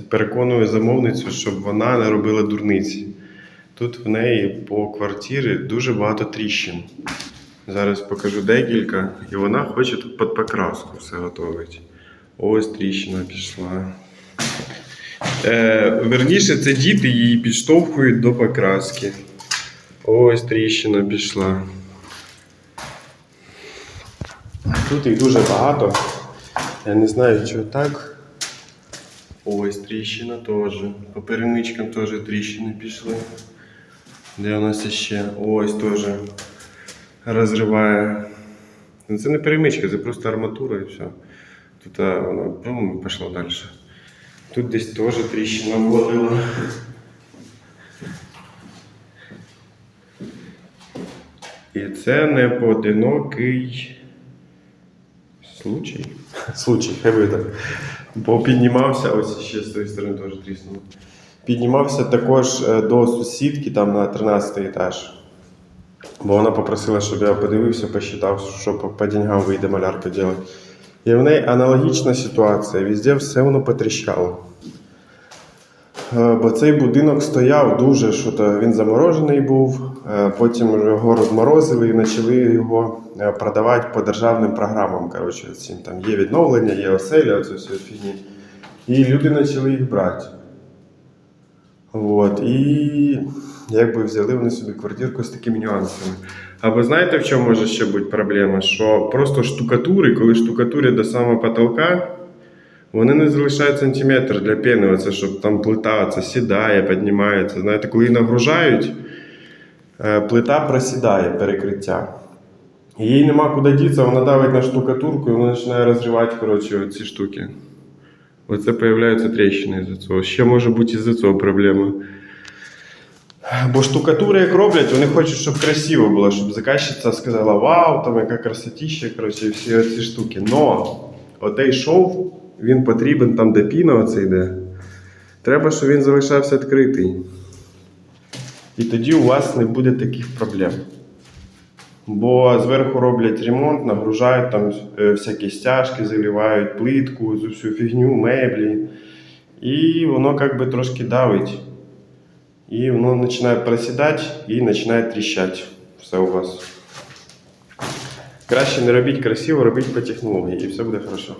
Це переконую замовницю, щоб вона не робила дурниці. Тут в неї по квартирі дуже багато тріщин. Зараз покажу декілька, і вона хоче тут під покраску все готувати. Ось тріщина пішла. Е, верніше, це діти її підштовхують до покраски. Ось тріщина пішла. Тут їх дуже багато. Я не знаю, чого так. Ось тріщина теж. По перемичкам теж тріщини пішли. Де у нас ще? Ось теж розриває. Ну, Це не перемичка, це просто арматура і все. Тут і пішла далі. Тут десь теж тріщина вводила. І це не поодинокий случай. Случай, хай буде так. Бо піднімався, ось ще з цієї сторони теж тріснуло. Піднімався також е, до сусідки там на 13 етаж. Бо вона попросила, щоб я подивився, посчитав, що по, деньгам вийде малярку робити. І в неї аналогічна ситуація. Везде все воно потріщало. Е, Бо цей будинок стояв дуже, що то він заморожений був. е, Потім його розморозили і почали його е, продавати по державним програмам. Коротше, там є відновлення, є оселя, оце все фігні. І люди почали їх брати. От, і якби взяли вони собі квартирку з такими нюансами. Або знаєте, в чому може ще бути проблема? Що просто штукатури, коли штукатурять до самого потолка, вони не залишають сантиметр для пени, оце, щоб там плита оце сідає, піднімається. Знаєте, коли її нагружають, е, плита просідає перекриття. Їй нема куди дітися, вона давить на штукатурку і вона починає розривати коротше, ці штуки. Оце появляються тріщини з-за цього. Ще може бути із-за цього проблема. Бо штукатури як роблять, вони хочуть, щоб красиво було, щоб заказчиця сказала Вау, там яка красотища, коротше, всі ці штуки. Но отей шов, він потрібен там, де піна оце йде. Треба, щоб він залишався відкритий. І тоді у вас не буде таких проблем. Бо зверху роблять ремонт, нагружають там е, всякі стяжки, заливають плитку, всю фігню, меблі. І воно як би трошки давить. І воно починає просідати і починає тріщати. Все у вас. Краще не робіть красиво, робіть по технології, і все буде хорошо.